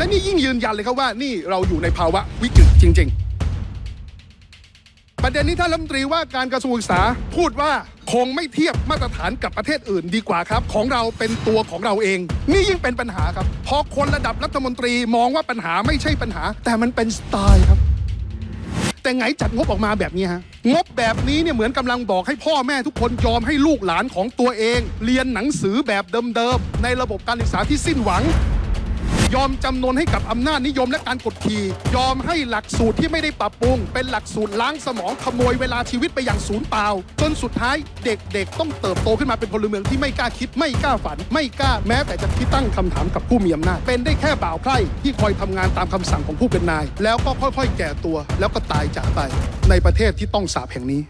และนี่ยิ่งยืนยันเลยครับว่านี่เราอยู่ในภาวะวิกฤตจริง ๆ ประเด็นนี้ท่านรัฐมนตรีว่าการกระทรวงศึกษาพูดว่าคงไม่เทียบมาตรฐานกับประเทศอื่นดีกว่าครับ ของเราเป็นตัวของเราเอง นี่ยิ่งเป็นปัญหาครับพอคนระดับรัฐมนตรีมองว่าปัญหาไม่ใช่ปัญหา แต่มันเป็นสไตล์ครับ แต่ไงจัดงบออกมาแบบนี้ฮะงบแบบนี้เนี่ยเหมือนกำลังบอกให้พ่อแม่ทุกคนยอมให้ลูกหลานของตัวเอง เรียนหนังสือแบบเดิมๆในระบบการศึกษาที่สิ้นหวัง ยอมจำนนให้กับอำนาจนิยมและการกดขี่ยอมให้หลักสูตรที่ไม่ได้ปรับปรุง เป็นหลักสูตรล้างสมองขโมยเวลาชีวิตไปอย่างศูนย์เปล่า จนสุดท้ายเด็กๆ ต้องเติบโตขึ้นมาเป็นพลเมืองที่ไม่กล้าคิดไม่กล้าฝัน ไม่กล้าแม้แต่จะคิดตั้งคำถามกับผู้มีอำนาจเป็นได้แค่บ่าวไพร่ที่คอยทำงานตามคำสั่งของผู้เป็นนาย แล้วก็ค่อยๆ แก่ตัวแล้วก็ตายจากไปในประเทศที่ต้องสาปแห่งนี้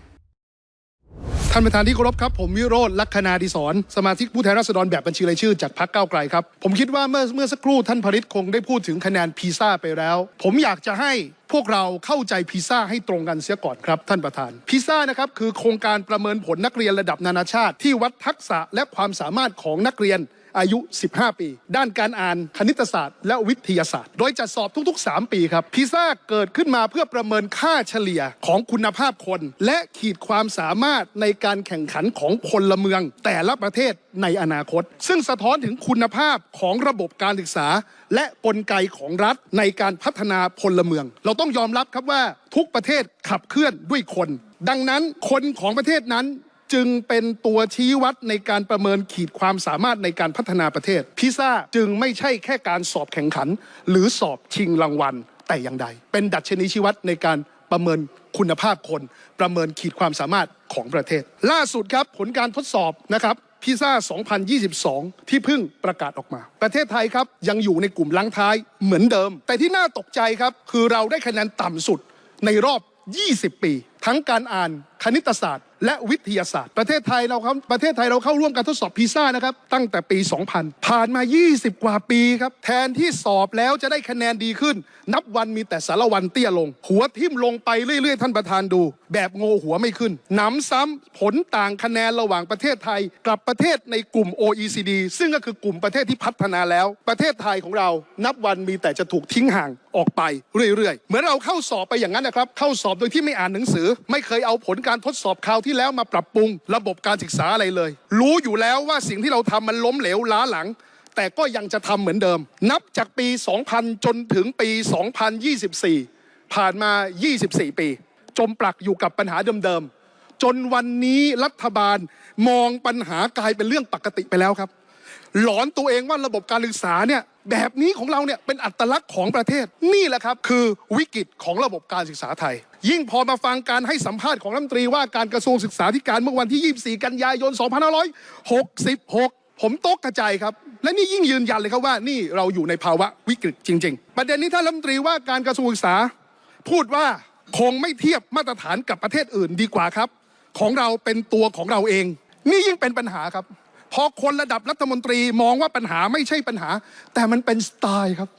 ท่านประธานที่เคารพครับผมวิโรธลักษณาดิศรสมาชิกผู้แทนราษฎรแบบบัญชีรายชื่อจากพรรคก้าวไกลครับ ผมคิดว่าเมื่อเมื่อสักครู่ท่านผลิตคงได้พูดถึงคะแนนพีซ่าไปแล้ว ผมอยากจะให้พวกเราเข้าใจพีซ่าให้ตรงกันเสียก่อนครับท่านประธานพีซ่านะครับคือโครงการประเมินผลนักเรียนระดับนานาชาติ ที่วัดทักษะและความสามารถของนักเรียน อายุ 15 ปี ด้านการอ่านคณิตศาสตร์ และวิทยาศาสตร์ โดยจัดสอบทุกๆ 3 ปีครับพิซ่าเกิดขึ้นมาเพื่อประเมินค่าเฉลี่ยของคุณภาพคน และขีดความสามารถในการแข่งขันของพลเมือง แต่ละประเทศในอนาคต ซึ่งสะท้อนถึงคุณภาพของระบบการศึกษา และกลไกของรัฐในการพัฒนาพลเมือง เราต้องยอมรับครับว่าทุกประเทศขับเคลื่อนด้วยคน ดังนั้นคนของประเทศนั้น จึงเป็นตัวชี้วัดในการประเมินขีดความสามารถในการพัฒนาประเทศ พิซ่าจึงไม่ใช่แค่การสอบแข่งขัน หรือสอบชิงรางวัลแต่อย่างใด เป็นดัชนีชี้วัดในการประเมินคุณภาพคน ประเมินขีดความสามารถของประเทศ ล่าสุดครับผลการทดสอบนะครับพิซ่า 2022 ที่เพิ่งประกาศออกมา ประเทศไทยครับยังอยู่ในกลุ่มลังท้ายเหมือนเดิม แต่ที่น่าตกใจครับ คือเราได้คะแนนต่ำสุดในรอบ 20 ปี ทั้งการอ่านคณิตศาสตร์ และวิทยาศาสตร์ ประเทศไทยเราครับประเทศไทยเราเข้าร่วมการทดสอบพีซ่านะครับตั้งแต่ปี 2000 ผ่านมา 20 กว่าปีครับแทนที่สอบแล้วจะได้คะแนนดีขึ้น นับวันมีแต่สารวันเตี้ยลง หัวทิ่มลงไปเรื่อยๆ ท่านประธานดู แบบโงหัวไม่ขึ้นหนำซ้ำผลต่างคะแนนระหว่างประเทศไทย กับประเทศในกลุ่ม OECD ซึ่งก็คือกลุ่มประเทศที่พัฒนาแล้ว ประเทศไทยของเรา นับวันมีแต่จะถูกทิ้งห่างออกไปเรื่อยๆ เหมือนเราเข้าสอบไปอย่างนั้นนะครับเข้าสอบโดยที่ไม่อ่านหนังสือ ไม่เคยเอาผลการทดสอบคราวที่แล้วมาปรับปรุงระบบการศึกษาอะไรเลย รู้อยู่แล้วว่าสิ่งที่เราทำมันล้มเหลวล้าหลัง แต่ก็ยังจะทำเหมือนเดิม นับจากปี 2000 จนถึงปี 2024 ผ่านมา 24 ปี จมปลักอยู่กับปัญหาเดิมๆจนวันนี้รัฐบาลมองปัญหากลายเป็นเรื่องปกติไปแล้วครับ หลอนตัวเองว่าระบบการศึกษาเนี่ยแบบนี้ของเราเนี่ยเป็นอัตลักษณ์ของประเทศนี่แหละครับคือวิกฤตของระบบการศึกษาไทย ยิ่งพอมาฟังการให้สัมภาษณ์ของรัฐมนตรีว่าการกระทรวงศึกษาธิการเมื่อวันที่ 24 กันยายน 2566 ผมตกกระจายครับ และนี่ยิ่งยืนยันเลยครับว่านี่เราอยู่ในภาวะวิกฤตจริง ๆ ประเด็นนี้ท่านรัฐมนตรีว่าการกระทรวงศึกษา พูดว่าคงไม่เทียบมาตรฐานกับประเทศอื่นดีกว่าครับ ของเราเป็นตัวของเราเอง นี่ยิ่งเป็นปัญหาครับพอคนระดับรัฐมนตรีมองว่าปัญหาไม่ใช่ปัญหา แต่มันเป็นสไตล์ครับ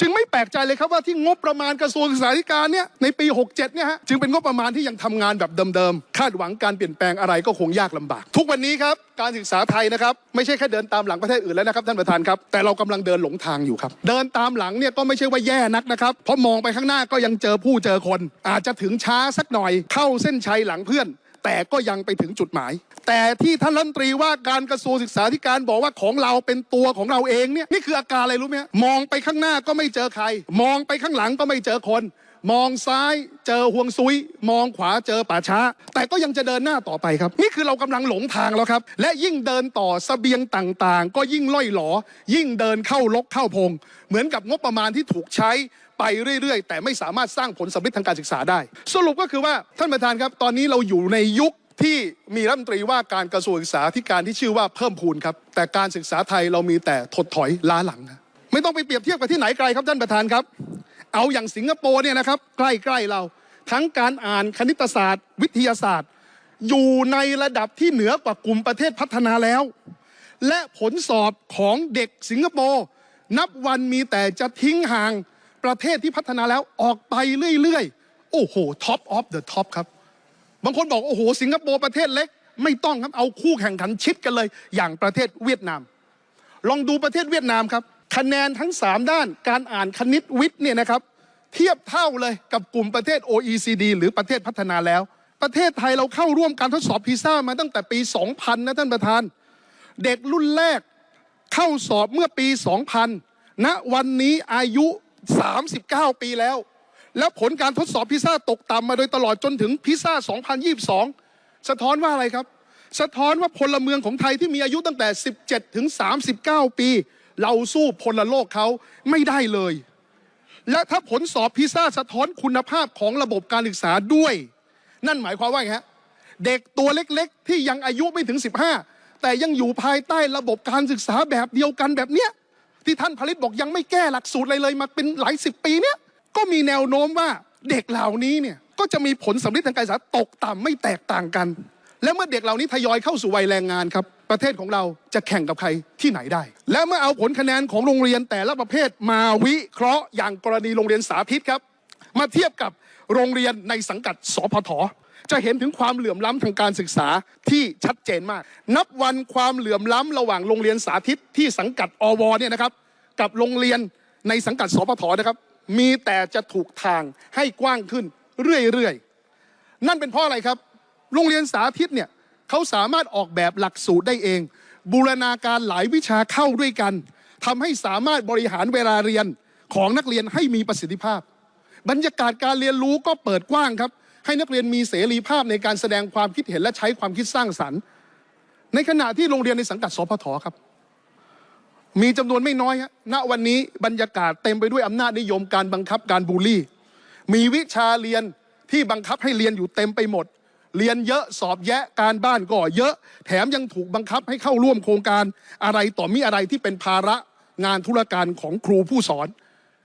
จึงไม่แปลกใจเลยครับว่าที่งบประมาณกระทรวงศึกษาธิการเนี่ยในปี 67เนี่ยฮะจึงเป็นงบประมาณที่ยังทำงานแบบเดิมๆคาดหวังการเปลี่ยนแปลงอะไรก็คงยากลำบาก ทุกวันนี้ครับการศึกษาไทยนะครับไม่ใช่แค่เดินตามหลังประเทศอื่นแล้วนะครับท่านประธานครับแต่เรากำลังเดินหลงทางอยู่ครับ เดินตามหลังเนี่ยก็ไม่ใช่ว่าแย่นักนะครับเพราะมองไปข้างหน้าก็ยังเจอผู้เจอคน อาจจะถึงช้าสักหน่อยเข้าเส้นชัยหลังเพื่อน แต่ก็ยังไปถึงจุดหมาย แต่ที่ท่านรัฐมนตรีว่าการกระทรวงศึกษาธิการบอกว่าของเราเป็นตัวของเราเองเนี่ยนี่คืออาการอะไรรู้ไหมมองไปข้างหน้าก็ไม่เจอใคร มองไปข้างหลังก็ไม่เจอคน มองซ้ายเจอห่วงซุย มองขวาเจอป่าช้า แต่ก็ยังจะเดินหน้าต่อไปครับ นี่คือเรากำลังหลงทางแล้วครับ และยิ่งเดินต่อเสบียงต่างๆ ก็ยิ่งล่อยหลอ ยิ่งเดินเข้าลกเข้าพง เหมือนกับงบประมาณที่ถูกใช้ ไปเรื่อยๆ แต่ไม่สามารถสร้างผลสำเร็จทางการศึกษาได้ สรุปก็คือว่าท่านประธานครับ ตอนนี้เราอยู่ในยุคที่มีรัฐมนตรีว่าการกระทรวงศึกษาธิการที่ชื่อว่าเพิ่มพูนครับแต่การศึกษาไทยเรามีแต่ถดถอยล้าหลัง ไม่ต้องไปเปรียบเทียบกับที่ไหนไกลครับท่านประธานครับ เอาอย่างสิงคโปร์เนี่ยนะครับใกล้ๆเราทั้งการอ่านคณิตศาสตร์ วิทยาศาสตร์ อยู่ในระดับที่เหนือกว่ากลุ่มประเทศพัฒนาแล้ว และผลสอบของเด็กสิงคโปร์นับวันมีแต่จะทิ้งห่าง ประเทศที่พัฒนาแล้วออกไปเรื่อยๆ โอ้โหท็อปออฟเดอะท็อปครับ บางคนบอก โอ้โห สิงคโปร์ประเทศเล็ก ไม่ต้องครับเอาคู่แข่งขันชิดกันเลย อย่างประเทศเวียดนาม ลองดูประเทศเวียดนามครับ คะแนนทั้ง 3 ด้านการอ่านคณิตวิทย์เนี่ยนะครับเทียบเท่าเลยกับกลุ่มประเทศ OECD หรือประเทศพัฒนาแล้ว ประเทศไทยเราเข้าร่วมการทดสอบพีซ่ามาตั้งแต่ปี 2000 นะท่านประธาน เด็กรุ่นแรกเข้าสอบเมื่อปี 2000 ณ วันนี้อายุ 39 ปีแล้ว แล้วผลการทดสอบพิซซ่าตกต่ำมาโดยตลอดจนถึงพิซซ่า 2022 สะท้อนว่าอะไรครับ สะท้อนว่าพลเมืองของไทยที่มีอายุตั้งแต่ 17 ถึง 39 ปี เราสู้พลโลกเขาไม่ได้เลย และถ้าผลสอบพิซซ่าสะท้อนคุณภาพของระบบการศึกษาด้วย นั่นหมายความว่าไงฮะเด็กตัวเล็กๆ ที่ยังอายุไม่ถึง 15 แต่ยังอยู่ภายใต้ระบบการศึกษาแบบเดียวกันแบบเนี้ย ที่ท่านผลิตบอกยังไม่แก้หลักสูตรอะไรเลยมาเป็นหลายสิบปีเนี้ยก็มีแนวโน้มว่าเด็กเหล่านี้เนี่ยก็จะมีผลสำลิดทางการศึกษาตกต่ำไม่แตกต่างกัน และเมื่อเด็กเหล่านี้ทยอยเข้าสู่วัยแรงงานครับ ประเทศของเราจะแข่งกับใครที่ไหนได้ และเมื่อเอาผลคะแนนของโรงเรียนแต่ละประเภทมาวิเคราะห์อย่างกรณีโรงเรียนสาธิตครับ มาเทียบกับโรงเรียนในสังกัดสพท จะเห็นถึงความเหลื่อมล้ำทางการศึกษาที่ชัดเจนมาก นับวันความเหลื่อมล้ำระหว่างโรงเรียนสาธิตที่สังกัดอวเนี่ยนะครับ กับโรงเรียนในสังกัดสพทนะครับ มีแต่จะถูกทางให้กว้างขึ้นเรื่อยๆ นั่นเป็นเพราะอะไรครับ โรงเรียนสาธิตเนี่ยเขาสามารถออกแบบหลักสูตรได้เอง บูรณาการหลายวิชาเข้าด้วยกันทำให้สามารถบริหารเวลาเรียนของนักเรียนให้มีประสิทธิภาพ บรรยากาศการเรียนรู้ก็เปิดกว้างครับ ให้นักเรียนมีเสรีภาพในการแสดงความคิดเห็นและใช้ความคิดสร้างสรรค์ ในขณะที่โรงเรียนในสังกัดสพทครับ มีจำนวนไม่น้อยฮะณวันนี้บรรยากาศเต็มไปด้วยอำนาจนิยมการบังคับการบูลลี่ มีวิชาเรียนที่บังคับให้เรียนอยู่เต็มไปหมด เรียนเยอะสอบแยะการบ้านก็เยอะ แถมยังถูกบังคับให้เข้าร่วมโครงการอะไรต่อมีอะไรที่เป็นภาระงานธุรการของครูผู้สอน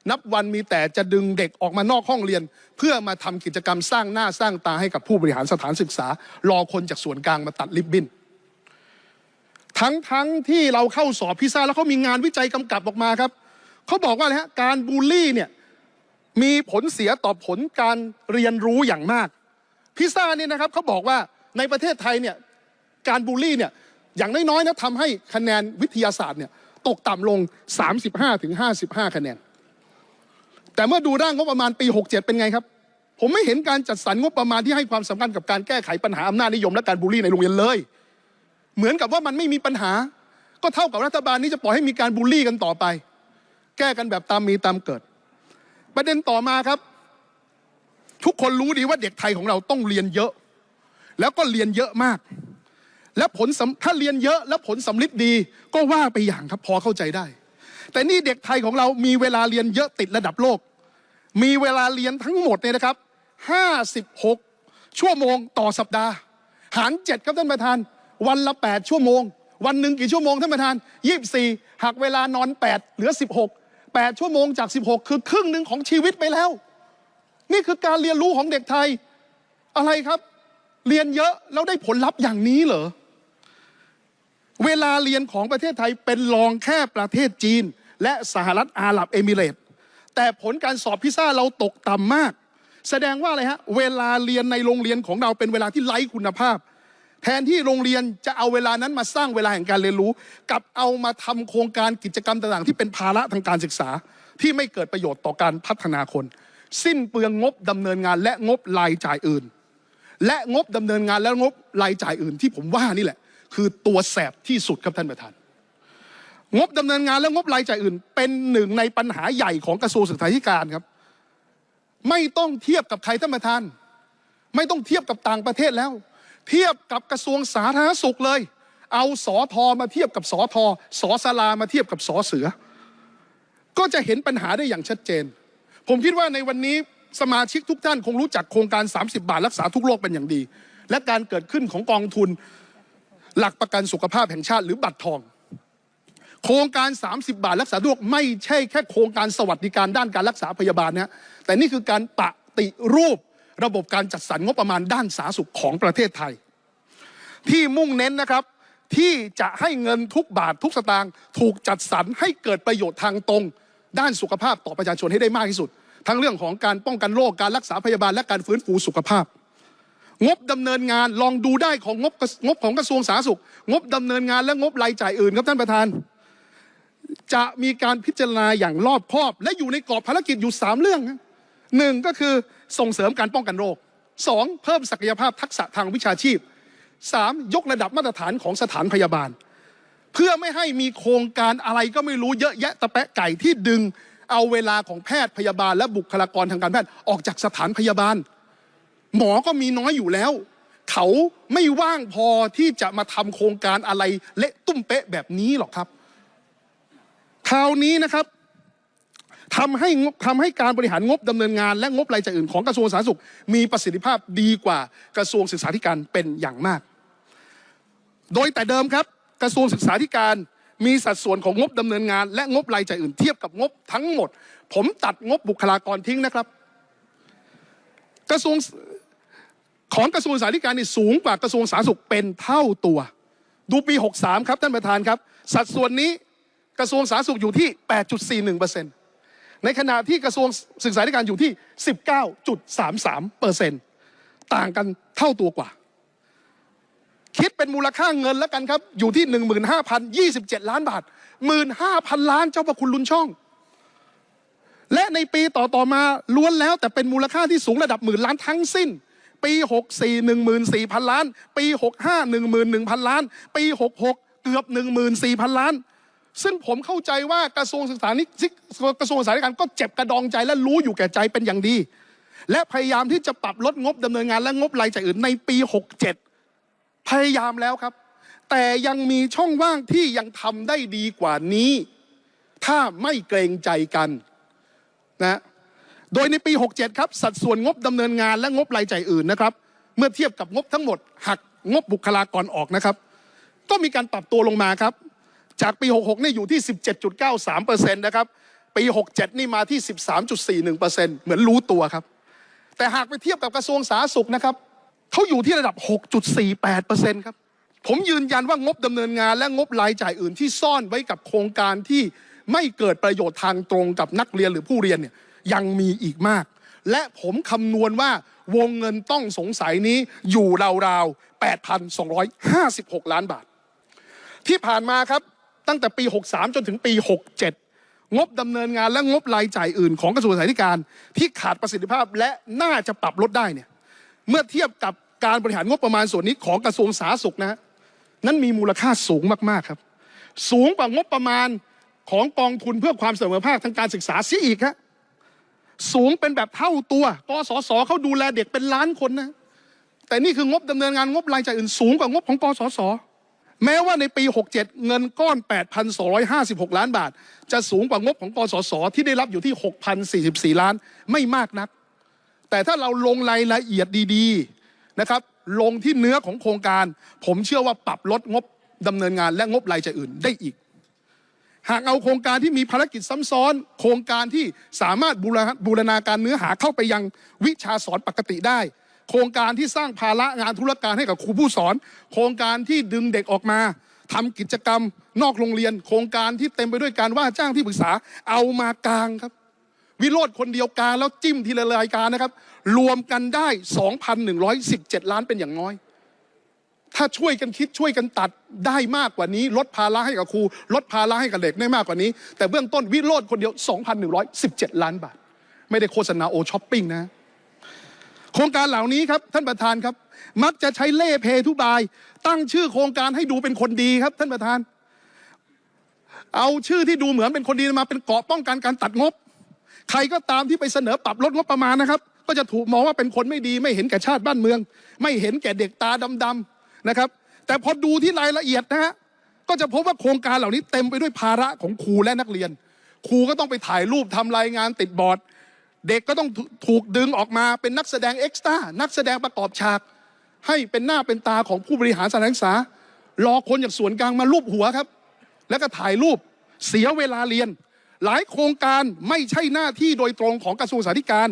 นับวันมีแต่จะดึงเด็กออกมานอกห้องเรียน เพื่อมาทำกิจกรรมสร้างหน้าสร้างตาให้กับผู้บริหารสถานศึกษา รอคนจากส่วนกลางมาตัดลิบบินทั้งทั้งที่เราเข้าสอบพิซซ่าแล้วเขามีงานวิจัยกำกับออกมาครับเขาบอกว่าอะไรฮะการบูลลี่เนี่ยมีผลเสียต่อผลการเรียนรู้อย่างมากพิซซ่าเนี่ยนะครับเขาบอกว่าในประเทศไทยเนี่ยการบูลลี่เนี่ยอย่างน้อยๆนะทำให้คะแนนวิทยาศาสตร์เนี่ยตกต่ำลง 35ถึง55 คะแนน แต่เมื่อดูร่างงบประมาณปี 67 เป็นไงครับ ผมไม่เห็นการจัดสรรงบประมาณที่ให้ความสำคัญกับการแก้ไขปัญหาอำนาจนิยมและการบูลลี่ในโรงเรียนเลย เหมือนกับว่ามันไม่มีปัญหา ก็เท่ากับรัฐบาลนี้จะปล่อยให้มีการบูลลี่กันต่อไป แก้กันแบบตามมีตามเกิด ประเด็นต่อมาครับ ทุกคนรู้ดีว่าเด็กไทยของเราต้องเรียนเยอะ แล้วก็เรียนเยอะมาก และผลถ้าเรียนเยอะแล้วผลสำลิดดีก็ว่าไปอย่างครับพอเข้าใจได้แต่นี่เด็กไทยของเรามีเวลาเรียนเยอะติดระดับโลก มีเวลาเรียนทั้งหมดเนี่ยนะครับ56 ชั่วโมงต่อสัปดาห์ หารเจ็ดครับท่านประธาน วันละ 8 ชั่วโมง วันหนึ่งกี่ชั่วโมงท่านประธาน 24หักเวลานอน 8 เหลือ 16 8 ชั่วโมงจาก 16 คือครึ่งหนึ่งของชีวิตไปแล้ว นี่คือการเรียนรู้ของเด็กไทย อะไรครับ เรียนเยอะแล้วได้ผลลัพธ์อย่างนี้เหรอ เวลาเรียนของประเทศไทยเป็นรองแค่ประเทศจีน และสหรัฐอาหรับเอมิเรตส์ แต่ผลการสอบพิซซ่าเราตกต่ำมาก แสดงว่าอะไรฮะเวลาเรียนในโรงเรียนของเราเป็นเวลาที่ไร้คุณภาพ แทนที่โรงเรียนจะเอาเวลานั้นมาสร้างเวลาแห่งการเรียนรู้ กับเอามาทำโครงการกิจกรรมต่างๆ ที่เป็นภาระทางการศึกษา ที่ไม่เกิดประโยชน์ต่อการพัฒนาคน สิ้นเปลืองงบดำเนินงานและงบรายจ่ายอื่น และงบดำเนินงานและงบรายจ่ายอื่นที่ผมว่านี่แหละ คือตัวแสบที่สุดครับท่านประธาน งบดำเนินงานและงบรายจ่ายอื่น เป็นหนึ่งในปัญหาใหญ่ของกระทรวงศึกษาธิการครับ ไม่ต้องเทียบกับใครท่านประธาน ไม่ต้องเทียบกับต่างประเทศแล้ว เทียบกับกระทรวงสาธารณสุขเลย เอาสอทอมาเทียบกับสอทอสอสลามาเทียบกับสอเสือ ก็จะเห็นปัญหาได้อย่างชัดเจน ผมคิดว่าในวันนี้สมาชิกทุกท่านคงรู้จักโครงการ 30 บาทรักษาทุกโรคเป็นอย่างดี และการเกิดขึ้นของกองทุน หลักประกันสุขภาพแห่งชาติหรือบัตรทอง โครงการ 30 บาทรักษาโรคไม่ใช่แค่โครงการสวัสดิการด้านการรักษาพยาบาลนะแต่นี่คือการปฏิรูประบบการจัดสรรงบประมาณด้านสาธารณสุขของประเทศไทย ที่มุ่งเน้นนะครับที่จะให้เงินทุกบาททุกสตางค์ถูกจัดสรรให้เกิดประโยชน์ทางตรง ด้านสุขภาพต่อประชาชนให้ได้มากที่สุด ทั้งเรื่องของการป้องกันโรคการรักษาพยาบาลและการฟื้นฟูสุขภาพ งบดำเนินงานลองดูได้ของงบงบของกระทรวงสาธารณสุข งบดำเนินงานและงบรายจ่ายอื่นครับท่านประธาน จะมีการพิจารณาอย่างรอบคอบ และอยู่ในกรอบภารกิจอยู่ 3 เรื่องหนึ่งก็คือส่งเสริมการป้องกันโรคสองเพิ่มศักยภาพทักษะทางวิชาชีพสามยกระดับมาตรฐานของสถานพยาบาล เพื่อไม่ให้มีโครงการอะไรก็ไม่รู้เยอะแยะตะแปะไก่ที่ดึงเอาเวลาของแพทย์พยาบาลและบุคลากรทางการแพทย์ออกจากสถานพยาบาล หมอก็มีน้อยอยู่แล้ว เขาไม่ว่างพอที่จะมาทำโครงการอะไรเละตุ้มเป๊ะแบบนี้หรอกครับ คราวนี้นะครับทำให้ทำให้การบริหารงบดำเนินงาน และงบรายจ่ายอื่นของกระทรวงสาธารณสุข มีประสิทธิภาพดีกว่ากระทรวงศึกษาธิการเป็นอย่างมาก โดยแต่เดิมครับกระทรวงศึกษาธิการมีสัดส่วนของงบดำเนินงาน และงบรายจ่ายอื่นเทียบกับงบทั้งหมด ผมตัดงบบุคลากรทิ้งนะครับ กระทรวงของกระทรวงศึกษาธิการนี่สูงกว่ากระทรวงสาธารณสุขเป็นเท่าตัว ดูปี 63 ครับท่านประธานครับ สัดส่วนนี้ กระทรวงสาธารณสุขอยู่ที่ 8.41%ในขณะที่กระทรวงศึกษาธิการอยู่ที่ 19.33%ต่างกันเท่าตัวกว่า คิดเป็นมูลค่าเงินแล้วกันครับ อยู่ที่ 15,027 ล้านบาท 15,000 ล้านเจ้าประคุณลุนช่อง และในปีต่อต่อมาล้วนแล้วแต่เป็นมูลค่าที่สูงระดับหมื่นล้านทั้งสิ้น ปี 64 14,000 ล้าน ปี 65 11,000 ล้าน ปี 66 เกือบ 14,000 ล้าน ซึ่งผมเข้าใจว่ากระทรวงศึกษานิกระทรวงศึกษาธิการก็เจ็บกระดองใจและรู้อยู่แก่ใจเป็นอย่างดี และพยายามที่จะปรับลดงบดำเนินงานและงบรายจ่ายอื่นในปี 67 พยายามแล้วครับ แต่ยังมีช่องว่างที่ยังทำได้ดีกว่านี้ ถ้าไม่เกรงใจกันนะโดยในปี 67 ครับสัดส่วนงบดำเนินงานและงบรายจ่ายอื่นนะครับ เมื่อเทียบกับงบทั้งหมดหักงบบุคลากรออกนะครับ ก็มีการปรับตัวลงมาครับ จากปี 66 นี่อยู่ที่ 17.93%นะครับ ปี 67 นี่มาที่ 13.41%เหมือนรู้ตัวครับ แต่หากไปเทียบกับกระทรวงสาธารณสุขนะครับเขาอยู่ที่ระดับ 6.48%ครับ ผมยืนยันว่างบดำเนินงานและงบรายจ่ายอื่นที่ซ่อนไว้กับโครงการที่ไม่เกิดประโยชน์ทางตรงกับนักเรียนหรือผู้เรียนเนี่ยยังมีอีกมาก และผมคำนวณว่าวงเงินต้องสงสัยนี้อยู่ราวๆ 8,256 ล้านบาท ที่ผ่านมาครับ ตั้งแต่ปี 63 จนถึงปี 67 งบดำเนินงานและงบรายจ่ายอื่นของกระทรวงศึกษาธิการที่ขาดประสิทธิภาพและน่าจะปรับลดได้เนี่ยเมื่อเทียบกับการบริหารงบประมาณส่วนนี้ของกระทรวงสาธารณสุขนะนั้นมีมูลค่าสูงมากๆครับ สูงกว่างบประมาณของกองทุนเพื่อความเสมอภาคทางการศึกษาเสียอีกฮะสูงเป็นแบบเท่าตัวกสศเขาดูแลเด็กเป็นล้านคนนะแต่นี่คืองบดำเนินงานงบรายจ่ายอื่นสูงกว่างบของกสศ แม้ว่าในปี 67 เงินก้อน 8,256 ล้านบาท จะสูงกว่างบของกสศที่ได้รับอยู่ที่ 6,044 ล้านไม่มากนัก แต่ถ้าเราลงรายละเอียดดีๆนะครับลงที่เนื้อของโครงการ ผมเชื่อว่าปรับลดงบดำเนินงานและงบรายจ่ายอื่นได้อีก หากเอาโครงการที่มีภารกิจซ้ำซ้อน โครงการที่สามารถบูรณบูรณาการเนื้อหาเข้าไปยังวิชาสอนปกติได้ โครงการที่สร้างภาระงานธุรการให้กับครูผู้สอน โครงการที่ดึงเด็กออกมาทำกิจกรรมนอกโรงเรียน โครงการที่เต็มไปด้วยการว่าจ้างที่ปรึกษาเอามากลางครับ วิโรธคนเดียวกลางแล้วจิ้มทีละรายการนะครับ รวมกันได้ 2,117 ล้านเป็นอย่างน้อย ถ้าช่วยกันคิดช่วยกันตัดได้มากกว่านี้ ลดภาระให้กับครู ลดภาระให้กับเด็กได้มากกว่านี้ แต่เบื้องต้นวิโรธคนเดียว 2,117 ล้านบาท ไม่ได้โฆษณาโอช้อปปิ้งนะ โครงการเหล่านี้ครับท่านประธานครับ มักจะใช้เล่เพทุบาย ตั้งชื่อโครงการให้ดูเป็นคนดีครับท่านประธาน เอาชื่อที่ดูเหมือนเป็นคนดีมาเป็นเกาะป้องกันการตัดงบ ใครก็ตามที่ไปเสนอปรับลดงบประมาณนะครับ ก็จะถูกมองว่าเป็นคนไม่ดี ไม่เห็นแก่ชาติบ้านเมือง ไม่เห็นแก่เด็กตาดำๆนะครับ แต่พอดูที่รายละเอียดนะฮะก็จะพบว่าโครงการเหล่านี้เต็มไปด้วยภาระของครูและนักเรียน ครูก็ต้องไปถ่ายรูปทำรายงานติดบอร์ด เด็กก็ต้องถูกดึงออกมาเป็นนักแสดงเอ็กซ์ต้านักแสดงประกอบฉาก ให้เป็นหน้าเป็นตาของผู้บริหารสถานศึกษารอคนจากส่วนกลางมาลูบหัวครับ แล้วก็ถ่ายรูปเสียเวลาเรียน หลายโครงการไม่ใช่หน้าที่โดยตรงของกระทรวงสาธการ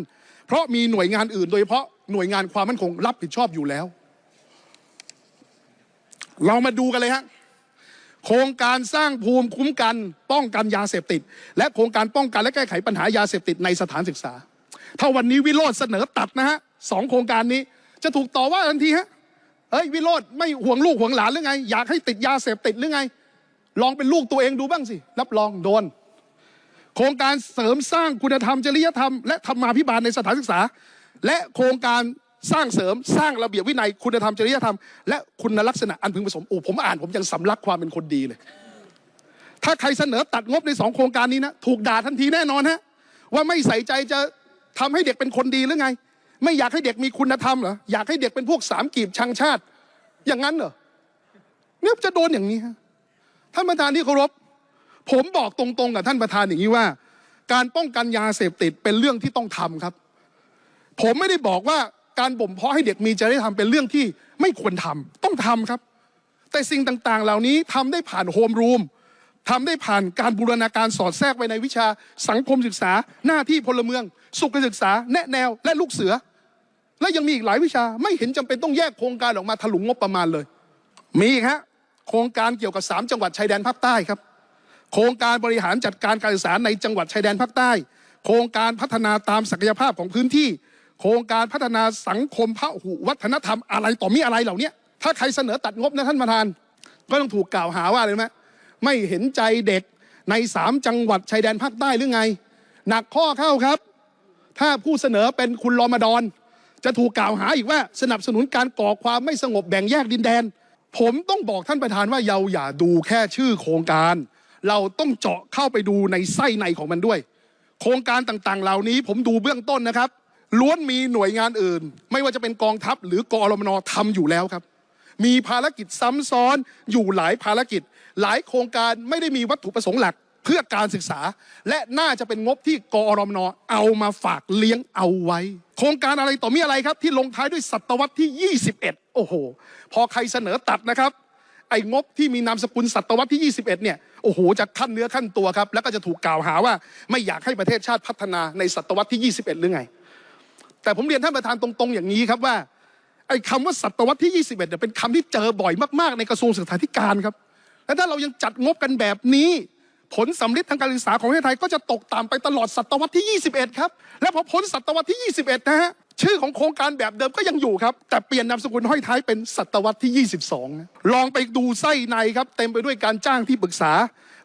เพราะมีหน่วยงานอื่น โดยเฉพาะหน่วยงานความมั่นคงรับผิดชอบอยู่แล้ว เรามาดูกันเลยฮะ โครงการสร้างภูมิคุ้มกันป้องกันยาเสพติด และโครงการป้องกันและแก้ไขปัญหายาเสพติดในสถานศึกษา ถ้าวันนี้วิโรธเสนอตัดนะฮะสองโครงการนี้จะถูกต่อว่าทันทีฮะเอ้ยวิโรธไม่ห่วงลูกห่วงหลานหรือไง อยากให้ติดยาเสพติดหรือไง ลองเป็นลูกตัวเองดูบ้างสิ รับรองโดน โครงการเสริมสร้างคุณธรรมจริยธรรม และธรรมาภิบาลในสถานศึกษา และโครงการ สร้างเสริมสร้างระเบียบวินัยคุณธรรมจริยธรรมและคุณลักษณะอันพึงผสมโอ้ผมอ่านผมยังสำลักความเป็นคนดีเลย ถ้าใครเสนอตัดงบในสองโครงการนี้นะถูกด่าทันทีแน่นอนฮะว่าไม่ใส่ใจจะทำให้เด็กเป็นคนดีหรือไง ไม่อยากให้เด็กมีคุณธรรมเหรออยากให้เด็กเป็นพวกสามกีบชังชาติ อย่างนั้นเหรอเนี่ยจะโดนอย่างนี้ฮะท่านประธานที่เคารพผมบอกตรงๆกับท่านประธานอย่างนี้ว่า การป้องกันยาเสพติดเป็นเรื่องที่ต้องทำครับ ผมไม่ได้บอกว่า การบ่มเพาะให้เด็กมีจริยธรรมเป็นเรื่องที่ไม่ควรทำต้องทำครับ แต่สิ่งต่างๆ เหล่านี้ทำได้ผ่านโฮมรูมทำได้ผ่านการบูรณาการสอดแทรกไว้ในวิชาสังคมศึกษา หน้าที่พลเมือง สุขศึกษา แนะแนวและลูกเสือ และยังมีอีกหลายวิชาไม่เห็นจำเป็นต้องแยกโครงการออกมาถลุงงบประมาณเลย มีอีกฮะโครงการเกี่ยวกับ 3 จังหวัดชายแดนภาคใต้ครับ โครงการบริหารจัดการการศึกษาในจังหวัดชายแดนภาคใต้ โครงการพัฒนาตามศักยภาพของพื้นที่ โครงการพัฒนาสังคมพหุวัฒนธรรมอะไรต่อมีอะไรเหล่านี้ถ้าใครเสนอตัดงบนะท่านประธาน ก็ต้องถูกกล่าวหาว่าอะไรไหมไม่เห็นใจเด็กในสามจังหวัดชายแดนภาคใต้หรือไง หนักข้อเข้าครับ ถ้าผู้เสนอเป็นคุณรอมฎอนจะถูกกล่าวหาอีกว่าสนับสนุนการก่อความไม่สงบแบ่งแยกดินแดน ผมต้องบอกท่านประธานว่าเราอย่าดูแค่ชื่อโครงการ เราต้องเจาะเข้าไปดูในไส้ในของมันด้วย โครงการต่างๆ เหล่านี้ผมดูเบื้องต้นนะครับ ล้วนมีหน่วยงานอื่น ไม่ว่าจะเป็นกองทัพหรือกอรมนทำอยู่แล้วครับ มีภารกิจซ้ำซ้อนอยู่หลายภารกิจ หลายโครงการไม่ได้มีวัตถุประสงค์หลักเพื่อการศึกษา และน่าจะเป็นงบที่กอรมนเอามาฝากเลี้ยงเอาไว้ โครงการอะไรต่อมีอะไรครับ ที่ลงท้ายด้วยศตวรรษที่ 21 โอ้โห พอใครเสนอตัดนะครับ ไอ้งบที่มีนามสกุลศตวรรษที่ 21 เนี่ยโอ้โหจะขั้นเนื้อขั้นตัวครับ แล้วก็จะถูกกล่าวหาว่า ไม่อยากให้ประเทศชาติพัฒนาในศตวรรษที่ 21 หรือไง แต่ผมเรียนท่านประธานตรงๆอย่างนี้ครับว่าไอ้คำว่าศตวรรษที่ 21เนี่ยเป็นคำที่เจอบ่อยมากๆในกระทรวงศึกษาธิการครับ และถ้าเรายังจัดงบกันแบบนี้ ผลสำลิดทางการศึกษาของประเทศไทยก็จะตกต่ำไปตลอดศตวรรษที่ 21 ครับ และพอพ้นศตวรรษที่ 21 นะฮะชื่อของโครงการแบบเดิมก็ยังอยู่ครับ แต่เปลี่ยนนามสกุลห้อยท้ายเป็นศตวรรษที่ 22 ลองไปดูไส้ในครับ เต็มไปด้วยการจ้างที่ปรึกษา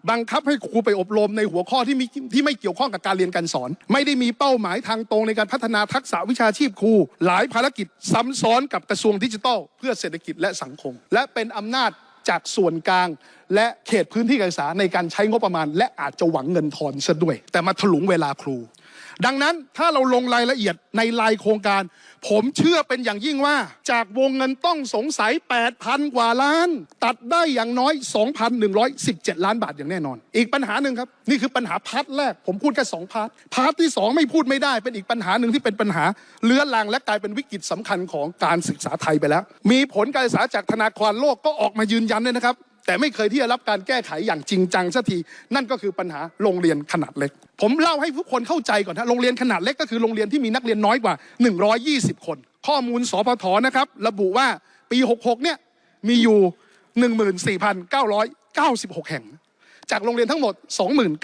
บังคับให้ครูไปอบรมในหัวข้อที่มีที่ไม่เกี่ยวข้องกับการเรียนการสอน ไม่ได้มีเป้าหมายทางตรงในการพัฒนาทักษะวิชาชีพครู หลายภารกิจซ้ำซ้อนกับกระทรวงดิจิทัล เพื่อเศรษฐกิจและสังคม และเป็นอำนาจจากส่วนกลาง และเขตพื้นที่การศึกษาในการใช้งบประมาณ และอาจจะหวังเงินทอนซะด้วย แต่มาถลุงเวลาครู ดังนั้นถ้าเราลงรายละเอียดในรายโครงการ ผมเชื่อเป็นอย่างยิ่งว่า จากวงเงินต้องสงสัย 8,000 กว่าล้าน ตัดได้อย่างน้อย 2,117 ล้านบาทอย่างแน่นอน อีกปัญหาหนึ่งครับ นี่คือปัญหาพาร์ทแรก ผมพูดแค่สองพาร์ทพาร์ทที่ 2 ไม่พูดไม่ได้เป็นอีกปัญหาหนึ่งที่เป็นปัญหาเลื้อรังและกลายเป็นวิกฤตสำคัญของการศึกษาไทยไปแล้ว มีผลการศึกษาจากธนาคารโลกก็ออกมายืนยันเลยนะครับ แต่ไม่เคยที่จะรับการแก้ไขอย่างจริงจังสักทีนั่นก็คือปัญหาโรงเรียนขนาดเล็ก ผมเล่าให้ทุกคนเข้าใจก่อนนะโรงเรียนขนาดเล็กก็คือโรงเรียนที่มีนักเรียนน้อยกว่า 120 คน ข้อมูลสพทนะครับระบุว่าปี 66 เนี่ยมีอยู่ 14,996 แห่ง จากโรงเรียนทั้งหมด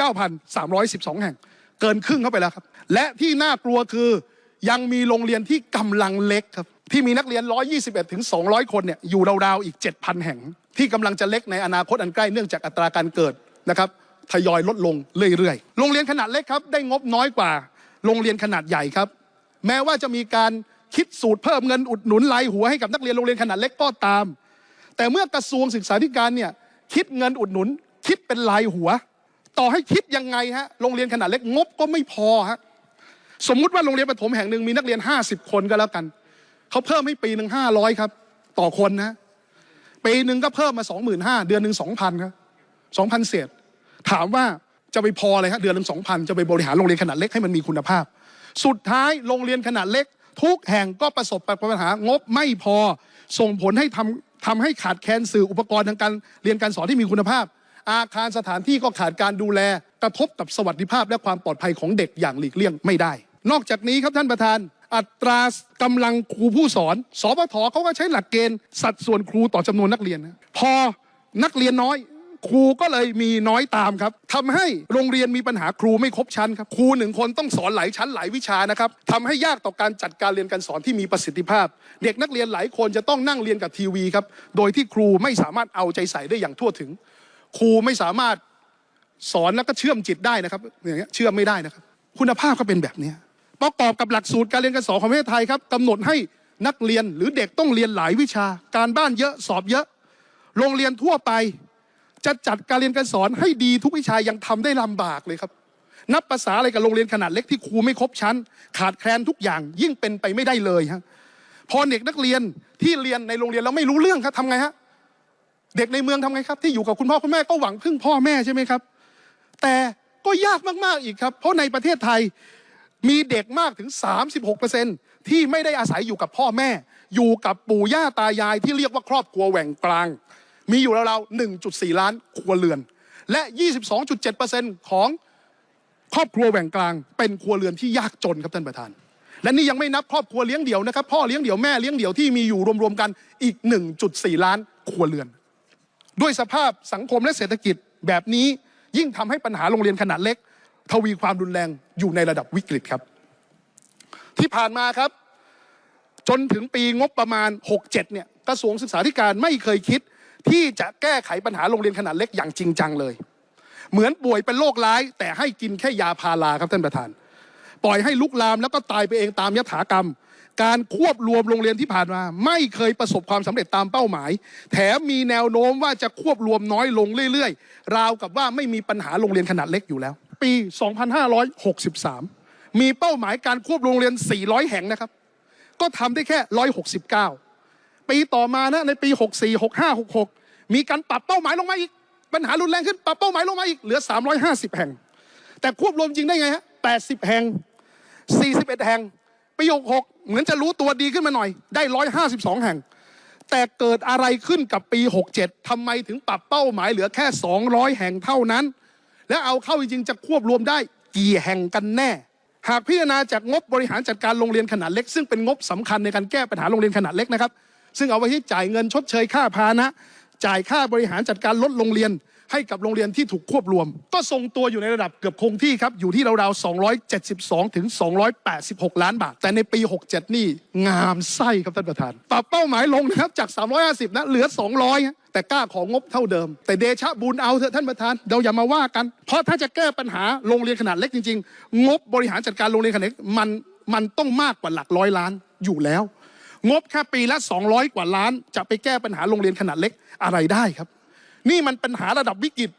29,312 แห่ง เกินครึ่งเข้าไปแล้วครับ และที่น่ากลัวคือยังมีโรงเรียนที่กำลังเล็กครับที่มีนักเรียน 121ถึง200 คนเนี่ยอยู่ราวๆอีก 7,000 แห่ง ที่กำลังจะเล็กในอนาคตอันใกล้เนื่องจากอัตราการเกิดนะครับทยอยลดลงเรื่อยๆ โรงเรียนขนาดเล็กครับได้งบน้อยกว่าโรงเรียนขนาดใหญ่ครับ แม้ว่าจะมีการคิดสูตรเพิ่มเงินอุดหนุนรายหัวให้กับนักเรียนโรงเรียนขนาดเล็กก็ตาม แต่เมื่อกระทรวงศึกษาธิการเนี่ยคิดเงินอุดหนุน คิดเป็นรายหัว ต่อให้คิดยังไงฮะโรงเรียนขนาดเล็กงบก็ไม่พอฮะสมมุติว่าโรงเรียนประถมแห่งหนึ่งมีนักเรียน 50 คนก็แล้วกันเขาเพิ่มให้ปีหนึ่งห้าร้อยครับ ต่อคนนะ ปีหนึ่งก็เพิ่มมาสองหมื่นห้าเดือนหนึ่งสองพันครับสองพันเศษ ถามว่าจะไปพออะไรครับเดือนหนึ่งสองพันจะไปบริหารโรงเรียนขนาดเล็กให้มันมีคุณภาพ สุดท้ายโรงเรียนขนาดเล็ก ทุกแห่งก็ประสบปัญหางบไม่พอส่งผลให้ทำทำให้ขาดแคลนสื่ออุปกรณ์ทางการเรียนการสอนที่มีคุณภาพ อาคารสถานที่ก็ขาดการดูแลกระทบกับสวัสดิภาพและความปลอดภัยของเด็กอย่างหลีกเลี่ยงไม่ได้ นอกจากนี้ครับท่านประธาน อัตรากำลังครูผู้สอนสปทเขาก็ใช้หลักเกณฑ์สัดส่วนครูต่อจำนวนนักเรียนนะพอนักเรียนน้อย ครูก็เลยมีน้อยตามครับทำให้โรงเรียนมีปัญหาครูไม่ครบชั้นครับครูหนึ่งคนต้องสอนหลายชั้นหลายวิชานะครับทำให้ยากต่อการจัดการเรียนการสอนที่มีประสิทธิภาพ เด็กนักเรียนหลายคนจะต้องนั่งเรียนกับทีวีครับโดยที่ครูไม่สามารถเอาใจใส่ได้อย่างทั่วถึง ครูไม่สามารถสอนแล้วก็เชื่อมจิตได้นะครับอย่างเงี้ยเชื่อมไม่ได้นะครับ คุณภาพก็เป็นแบบนี้ ประกอบกับหลักสูตรการเรียนการสอนของประเทศไทยครับกำหนดให้นักเรียนหรือเด็กต้องเรียนหลายวิชา การบ้านเยอะสอบเยอะ โรงเรียนทั่วไป จะจัดการเรียนการสอนให้ดีทุกวิชายังทำได้ลำบากเลยครับ นับภาษาอะไรกับโรงเรียนขนาดเล็กที่ครูไม่ครบชั้น ขาดแคลนทุกอย่างยิ่งเป็นไปไม่ได้เลยฮะพอเด็กนักเรียนที่เรียนในโรงเรียนแล้วไม่รู้เรื่องครับทำไงฮะเด็กในเมืองทำไงครับ ที่อยู่กับคุณพ่อคุณแม่ก็หวังพึ่งพ่อแม่ใช่ไหมครับ แต่ก็ยากมากๆอีกครับ เพราะในประเทศไทย มีเด็กมากถึง 36%ที่ไม่ได้อาศัยอยู่กับพ่อแม่ อยู่กับปู่ย่าตายายที่เรียกว่าครอบครัวแหว่งกลาง มีอยู่ราวๆ1.4 ล้านครัวเรือน และ 22.7%ของครอบครัวแหว่งกลาง เป็นครัวเรือนที่ยากจนครับท่านประธาน และนี่ยังไม่นับครอบครัวเลี้ยงเดี่ยวนะครับ พ่อเลี้ยงเดี่ยวแม่เลี้ยงเดี่ยวที่มีอยู่รวมๆกันอีก 1.4 ล้านครัวเรือน ด้วยสภาพสังคมและเศรษฐกิจแบบนี้ยิ่งทำให้ปัญหาโรงเรียนขนาดเล็ก ทวีความรุนแรงอยู่ในระดับวิกฤตครับ ที่ผ่านมาครับ จนถึงปีงบประมาณ 67 เนี่ยกระทรวงศึกษาธิการไม่เคยคิด ที่จะแก้ไขปัญหาโรงเรียนขนาดเล็กอย่างจริงจังเลย เหมือนป่วยเป็นโรคร้าย แต่ให้กินแค่ยาพาราครับท่านประธาน ปล่อยให้ลุกลามแล้วก็ตายไปเองตามยถากรรม การควบรวมโรงเรียนที่ผ่านมา ไม่เคยประสบความสำเร็จตามเป้าหมาย แถมมีแนวโน้มว่าจะควบรวมน้อยลงเรื่อยๆ ราวกับว่าไม่มีปัญหาโรงเรียนขนาดเล็กอยู่แล้ว ปี 2563 มีเป้าหมายการควบโรงเรียน 400 แห่งนะครับ ก็ทำได้แค่ 169 ปีต่อมานะในปี 64 65 66 มีการปรับเป้าหมายลงมาอีก ปัญหารุนแรงขึ้น ปรับเป้าหมายลงมาอีก เหลือ 350 แห่ง แต่ควบรวมจริงได้ไงฮะ 80 แห่ง 41 แห่ง ปี 66 เหมือนจะรู้ตัวดีขึ้นมาหน่อย ได้ 152 แห่งแต่เกิดอะไรขึ้นกับปี 67ทำไมถึงปรับเป้าหมายเหลือแค่ 200 แห่งเท่านั้น และเอาเข้าจริงๆจะควบรวมได้กี่แห่งกันแน่ หากพิจารณาจากงบบริหารจัดการโรงเรียนขนาดเล็ก ซึ่งเป็นงบสำคัญในการแก้ปัญหาโรงเรียนขนาดเล็กนะครับ ซึ่งเอาไว้ที่จ่ายเงินชดเชยค่าพานะ จ่ายค่าบริหารจัดการลดโรงเรียน ให้กับโรงเรียนที่ถูกควบรวม ก็ทรงตัวอยู่ในระดับเกือบคงที่ครับ อยู่ที่ราวๆ272 ถึง 286 ล้านบาท แต่ในปี 67 นี่งามไส้ครับท่านประธาน ปรับเป้าหมายลงนะครับจาก 350 นะ เหลือ 200แต่กล้าของงบเท่าเดิม แต่เดชะบุญเอาเถอะท่านประธานเราอย่ามาว่ากัน เพราะถ้าจะแก้ปัญหาโรงเรียนขนาดเล็กจริงๆ งบบริหารจัดการโรงเรียนขนาดเล็กมันมันต้องมากกว่าหลักร้อยล้านอยู่แล้ว งบแค่ปีละ 200 กว่าล้าน จะไปแก้ปัญหาโรงเรียนขนาดเล็กอะไรได้ครับ นี่มันปัญหาระดับวิกฤต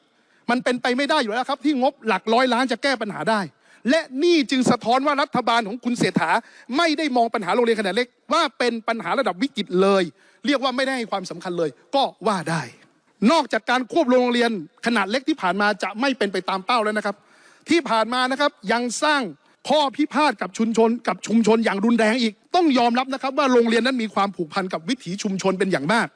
มันเป็นไปไม่ได้อยู่แล้วครับ ที่งบหลักร้อยล้านจะแก้ปัญหาได้ และนี่จึงสะท้อนว่ารัฐบาลของคุณเศรษฐา ไม่ได้มองปัญหาโรงเรียนขนาดเล็ก ว่าเป็นปัญหาระดับวิกฤตเลย เรียกว่าไม่ได้ให้ความสำคัญเลย ก็ว่าได้ นอกจากการควบโรงเรียนขนาดเล็กที่ผ่านมาจะไม่เป็นไปตามเป้าแล้วนะครับ ที่ผ่านมานะครับยังสร้างข้อพิพาทกับชุมชนกับชุมชนอย่างรุนแรงอีก ต้องยอมรับนะครับว่าโรงเรียนนั้นมีความผูกพันกับวิถีชุมชนเป็นอย่างมาก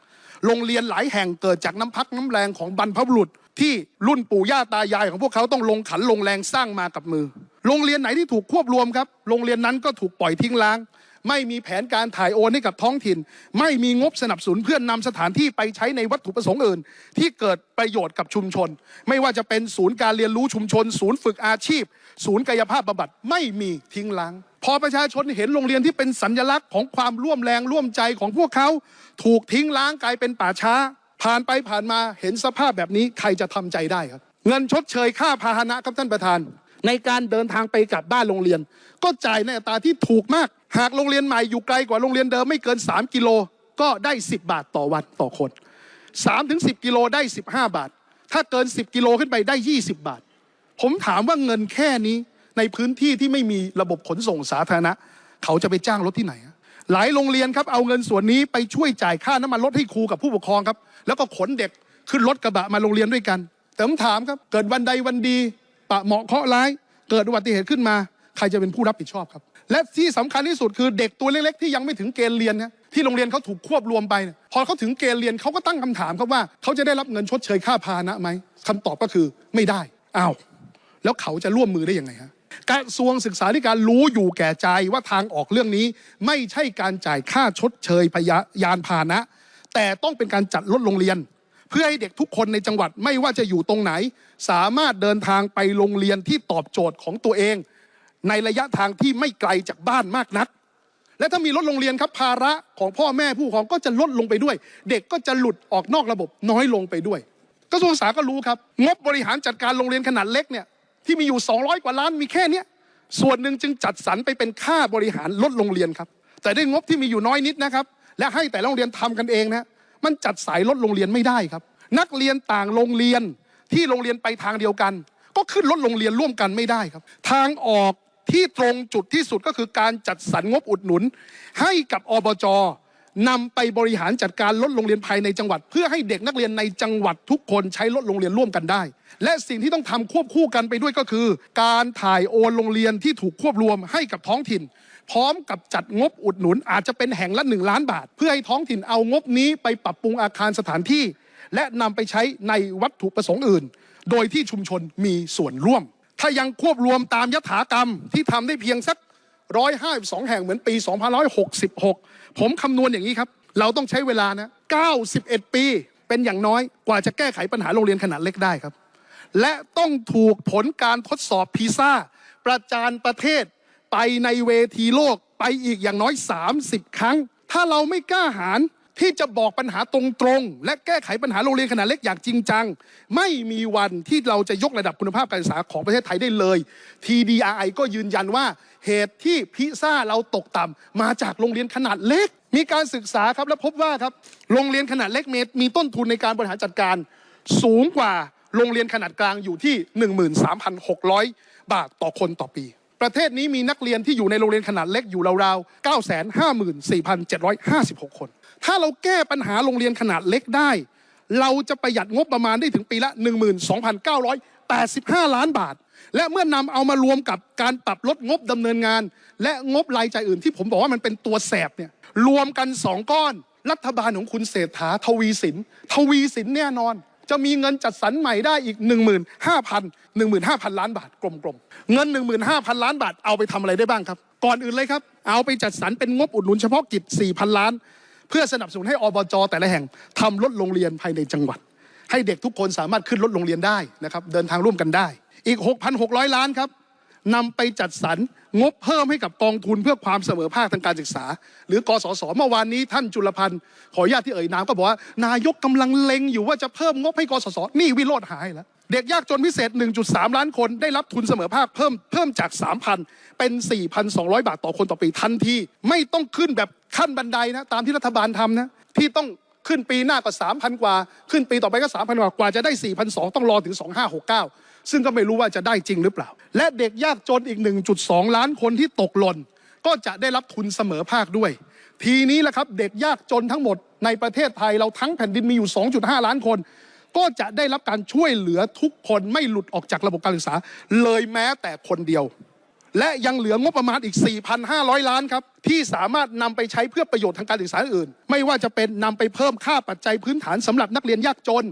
โรงเรียนหลายแห่งเกิดจากน้ำพักน้ำแรงของบรรพบุรุษ ที่รุ่นปู่ย่าตายายของพวกเขาต้องลงขันลงแรงสร้างมากับมือ โรงเรียนไหนที่ถูกควบรวมครับ โรงเรียนนั้นก็ถูกปล่อยทิ้งล้าง ไม่มีแผนการถ่ายโอนให้กับท้องถิ่น ไม่มีงบสนับสนุนเพื่อนนำสถานที่ไปใช้ในวัตถุประสงค์อื่น ที่เกิดประโยชน์กับชุมชน ไม่ว่าจะเป็นศูนย์การเรียนรู้ชุมชน ศูนย์ฝึกอาชีพ ศูนย์กายภาพบำบัดไม่มีทิ้งล้าง พอประชาชนเห็นโรงเรียนที่เป็นสัญลักษณ์ของความร่วมแรงร่วมใจของพวกเขาถูกทิ้งล้างกลายเป็นป่าช้า ผ่านไปผ่านมาเห็นสภาพแบบนี้ใครจะทำใจได้ครับ เงินชดเชยค่าพาหนะครับท่านประธาน ในการเดินทางไปกลับบ้านโรงเรียน ก็จ่ายในอัตราที่ถูกมาก หากโรงเรียนใหม่อยู่ไกลกว่าโรงเรียนเดิมไม่เกิน 3 กิโล ก็ได้ 10 บาทต่อวันต่อคน3ถึง10 กิโลได้ 15 บาท ถ้าเกิน 10 กิโลขึ้นไปได้ 20 บาท ผมถามว่าเงินแค่นี้ ในพื้นที่ที่ไม่มีระบบขนส่งสาธารณะ เขาจะไปจ้างรถที่ไหน หลายโรงเรียนครับเอาเงินส่วนนี้ไปช่วยจ่ายค่าน้ำมันรถให้ครูกับผู้ปกครองครับ แล้วก็ขนเด็กขึ้นรถกระบะมาโรงเรียนด้วยกัน แต่ผมถามครับ เกิดวันใดวันดี ปะเหมาะเคาะร้าย เกิดอุบัติเหตุขึ้นมา ใครจะเป็นผู้รับผิดชอบครับ และที่สำคัญที่สุดคือเด็กตัวเล็กๆที่ยังไม่ถึงเกณฑ์เรียนนะที่โรงเรียนเขาถูกควบรวมไป พอเขาถึงเกณฑ์เรียนเขาก็ตั้งคำถามครับว่าเขาจะได้รับเงินชดเชยค่าพานะไหมคำตอบก็คือไม่ได้อ้าวแล้วเขาจะร่วมมือได้ยังไงฮะ กระทรวงศึกษาธิการรู้อยู่แก่ใจว่าทางออกเรื่องนี้ ไม่ใช่การจ่ายค่าชดเชยพยายานพาหนะ แต่ต้องเป็นการจัดรถโรงเรียน เพื่อให้เด็กทุกคนในจังหวัดไม่ว่าจะอยู่ตรงไหน สามารถเดินทางไปโรงเรียนที่ตอบโจทย์ของตัวเอง ในระยะทางที่ไม่ไกลจากบ้านมากนักและถ้ามีรถโรงเรียนครับภาระของพ่อแม่ผู้ปกครองก็จะลดลงไปด้วย เด็กก็จะหลุดออกนอกระบบน้อยลงไปด้วย กระทรวงศึกษาก็รู้ครับ งบบริหารจัดการโรงเรียนขนาดเล็กเนี่ย ที่มีอยู่ 200 กว่าล้านมีแค่นี้ส่วนหนึ่งจึงจัดสรรไปเป็นค่าบริหารลดโรงเรียนครับ แต่ด้วยงบที่มีอยู่น้อยนิดนะครับ และให้แต่โรงเรียนทำกันเองนะมันจัดสายลดโรงเรียนไม่ได้ครับ นักเรียนต่างโรงเรียนที่โรงเรียนไปทางเดียวกัน ก็ขึ้นลดโรงเรียนร่วมกันไม่ได้ครับ ทางออกที่ตรงจุดที่สุดก็คือการจัดสรรงบอุดหนุน ให้กับอบจ นำไปบริหารจัดการลดโรงเรียนภายในจังหวัด เพื่อให้เด็กนักเรียนในจังหวัดทุกคนใช้ลดโรงเรียนร่วมกันได้ และสิ่งที่ต้องทำควบคู่กันไปด้วยก็คือ การถ่ายโอนโรงเรียนที่ถูกควบรวมให้กับท้องถิ่น พร้อมกับจัดงบอุดหนุนอาจจะเป็นแห่งละ 1 ล้านบาท เพื่อให้ท้องถิ่นเอางบนี้ไปปรับปรุงอาคารสถานที่ และนำไปใช้ในวัตถุประสงค์อื่น โดยที่ชุมชนมีส่วนร่วม ถ้ายังควบรวมตามยถากรรมที่ทำได้เพียงสัก 152แห่งเหมือนปี2566ผมคำนวณอย่างนี้ครับ เราต้องใช้เวลานะ91 ปีเป็นอย่างน้อยกว่าจะแก้ไขปัญหาโรงเรียนขนาดเล็กได้ครับ และต้องถูกผลการทดสอบพีซ่า ประจานประเทศไปในเวทีโลกไปอีกอย่างน้อย 30 ครั้ง ถ้าเราไม่กล้าหาร ที่จะบอกปัญหาตรงๆ และแก้ไขปัญหาโรงเรียนขนาดเล็กอย่างจริงจัง ไม่มีวันที่เราจะยกระดับคุณภาพการศึกษาของประเทศไทยได้เลย TDRI ก็ยืนยันว่าเหตุที่พิซ่าเราตกต่ำมาจากโรงเรียนขนาดเล็ก มีการศึกษาครับและพบว่าครับโรงเรียนขนาดเล็กเมตรมีต้นทุนในการบริหารจัดการสูงกว่าโรงเรียนขนาดกลางอยู่ที่ 13,600 บาทต่อคนต่อปี ประเทศนี้มีนักเรียนที่อยู่ในโรงเรียนขนาดเล็กอยู่ราวๆ 954,756 คน ถ้าเราแก้ปัญหาโรงเรียนขนาดเล็กได้ เราจะประหยัดงบประมาณได้ถึงปีละ 12,985 ล้านบาท และเมื่อนำเอามารวมกับการปรับลดงบดำเนินงาน และงบรายจ่ายอื่นที่ผมบอกว่ามันเป็นตัวแสบเนี่ยรวมกันสองก้อนรัฐบาลของคุณเศรษฐาทวีสิน ทวีสินแน่นอน จะมีเงินจัดสรรใหม่ได้อีก 15,000 15,000 ล้านบาทกลมๆ เงิน 15,000 ล้านบาทเอาไปทำอะไรได้บ้างครับ ก่อนอื่นเลยครับ เอาไปจัดสรรเป็นงบอุดหนุนเฉพาะกิจ 4,000 ล้าน เพื่อสนับสนุนให้อบจแต่ละแห่งทำรถโรงเรียนภายในจังหวัด ให้เด็กทุกคนสามารถขึ้นรถโรงเรียนได้นะครับเดินทางร่วมกันได้ อีก 6,600 ล้านครับนำไปจัดสรรงบเพิ่มให้กับกองทุนเพื่อความเสมอภาคทางการศึกษา หรือกสศเมื่อวานนี้ท่านจุลพันธ์ขออนุญาตที่เอ่ยนามก็บอกว่านายกกำลังเล็งอยู่ว่าจะเพิ่มงบให้กสศนี่วิโรธหายแล้ว เด็กยากจนพิเศษ 1.3 ล้านคนได้รับทุนเสมอภาคเพิ่มเพิ่มจาก 3,000 เป็น 4,200 บาทต่อคนต่อปีทันทีไม่ต้องขึ้นแบบขั้นบันไดนะตามที่รัฐบาลทำนะที่ต้องขึ้นปีหน้าก็ 3,000 กว่า ขึ้นปีต่อไปก็ 3,000 กว่ากว่าจะได้ 4,200 ต้องรอถึง 2569 ซึ่งก็ไม่รู้ว่าจะได้จริงหรือเปล่า และเด็กยากจนอีก 1.2 ล้านคนที่ตกหล่นก็จะได้รับทุนเสมอภาคด้วย ทีนี้แหละครับเด็กยากจนทั้งหมดในประเทศไทยเราทั้งแผ่นดินมีอยู่ 2.5 ล้านคน ก็จะได้รับการช่วยเหลือทุกคนไม่หลุดออกจากระบบการศึกษา เลยแม้แต่คนเดียว และยังเหลืองบประมาณอีก 4,500 ล้านครับ ที่สามารถนำไปใช้เพื่อประโยชน์ทางการศึกษาอื่น ไม่ว่าจะเป็นนำไปเพิ่มค่าปัจจัยพื้นฐานสำหรับนักเรียนยากจน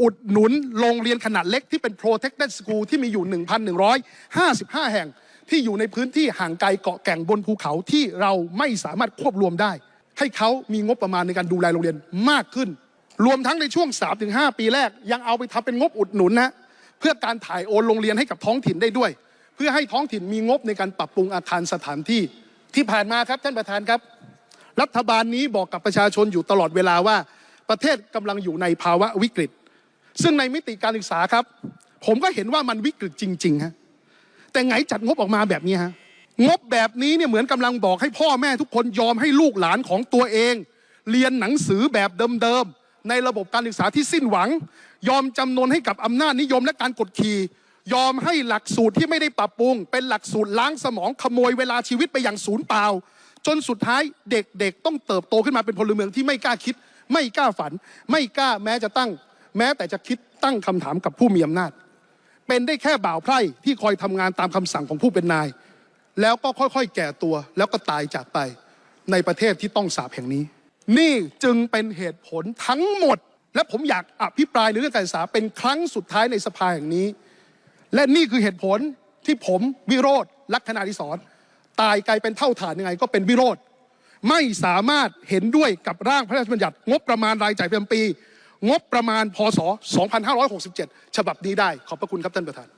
อุดหนุนโรงเรียนขนาดเล็กที่เป็น protected school ที่มีอยู่ 1,155 แห่ง ที่อยู่ในพื้นที่ห่างไกลเกาะแก่งบนภูเขาที่เราไม่สามารถควบรวมได้ ให้เขามีงบประมาณในการดูแลโรงเรียนมากขึ้น รวมทั้งในช่วง 3-5 ปีแรก ยังเอาไปทำเป็นงบอุดหนุนนะเพื่อการถ่ายโอนโรงเรียนให้กับท้องถิ่นได้ด้วย เพื่อให้ท้องถิ่นมีงบในการปรับปรุงอาคารสถานที่ที่ผ่านมาครับท่านประธานครับ รัฐบาลนี้บอกกับประชาชนอยู่ตลอดเวลาว่า ประเทศกำลังอยู่ในภาวะวิกฤต ซึ่งในมิติการศึกษาครับ ผมก็เห็นว่ามันวิกฤตจริงๆฮะแต่ไงจัดงบออกมาแบบนี้ฮะงบแบบนี้เนี่ยเหมือนกำลังบอกให้พ่อแม่ทุกคนยอมให้ลูกหลานของตัวเอง เรียนหนังสือแบบเดิมๆ ในระบบการศึกษาที่สิ้นหวัง ยอมจำนนให้กับอำนาจนิยมและการกดขี่ยอมให้หลักสูตรที่ไม่ได้ปรับปรุง เป็นหลักสูตรล้างสมองขโมยเวลาชีวิตไปอย่างศูนย์เปล่า จนสุดท้ายเด็กๆ ต้องเติบโตขึ้นมาเป็นพลเมืองที่ไม่กล้าคิด ไม่กล้าฝัน ไม่กล้าแม้จะตั้ง แม้แต่จะคิดตั้งคำถามกับผู้มีอำนาจ เป็นได้แค่บ่าวไพร่ที่คอยทำงานตามคำสั่งของผู้เป็นนาย แล้วก็ค่อยๆ แก่ตัวแล้วก็ตายจากไปในประเทศที่ต้องสาปแห่งนี้ นี่จึงเป็นเหตุผลทั้งหมด และผมอยากอภิปรายในเรื่องการศึกษาเป็นครั้งสุดท้ายในสภาแห่งนี้ และนี่คือเหตุผลที่ผมวิโรธลักษณะดิศรตายกลายเป็นเท่าฐานยังไงก็เป็นวิโรธไม่สามารถเห็นด้วยกับร่างพระราชบัญญัติ งบประมาณรายจ่ายประจำปี งบประมาณพศ 2567 ฉบับนี้ได้ ขอบพระคุณครับท่านประธาน